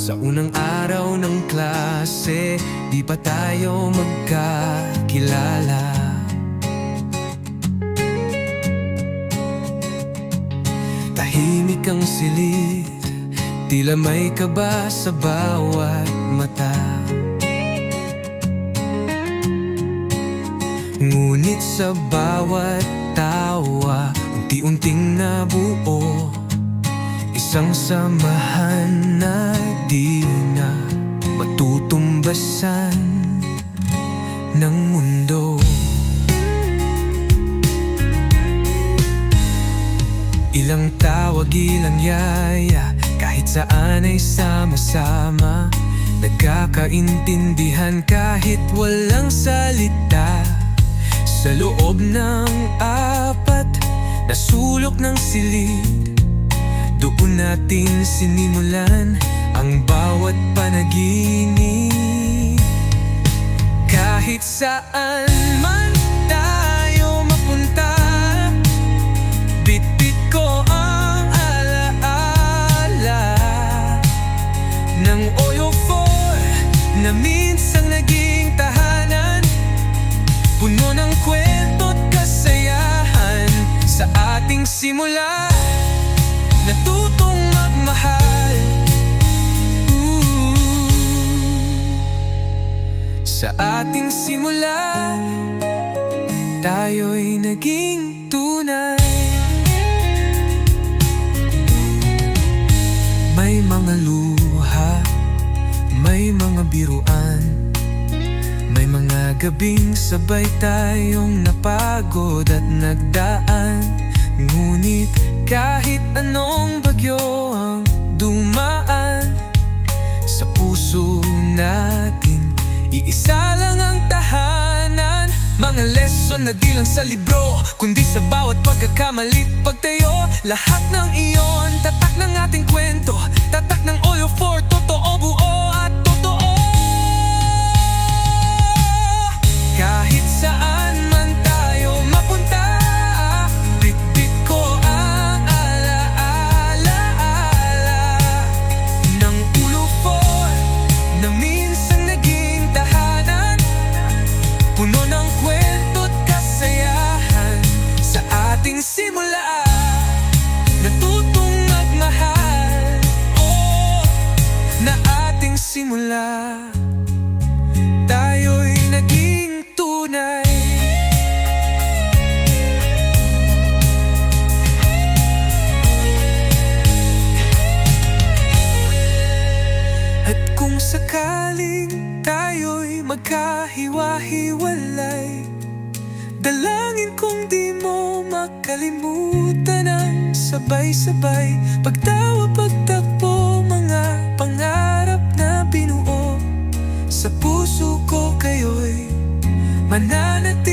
Sa unang araw ng klase Di pa tayo magkakilala. Tahimik ang silid Tila may kaba sa bawat mata. Ngunit sa bawat tawa Unti-unting nabuo Isang samahan na di na Matutumbasan ng mundo. Ilang tawag, ilang yaya Kahit saan ay sama-sama. Nagkakaintindihan kahit walang salita. Sa loob ng apat na sulok ng silid Doon natin sinimulan ang bawat panaginip Kahit saan man tayo mapunta Bit-bit ko ang alaala Ng Oyo 4 na minsang naging tahanan. Puno ng kwento't kasayahan Sa ating simula. Natutong Sa ating simula Tayo'y naging tunay. May mga luha May mga biruan May mga gabing sabay tayong napagod at nagdaan. Ngunit kahit anong bagyo ang dumaan Sa puso natin Iisa lang ang tahanan. Mga lesson na di lang sa libro Kundi sa bawat pagkakamali pagtayo Lahat ng iyon Tatak ating simula Tayo'y naging tunay. At kung sakaling tayo'y magkahiwa-hiwalay Dalangin kong di mo makalimutan ang sabay-sabay Pagtawa, pagtakbo, mananatili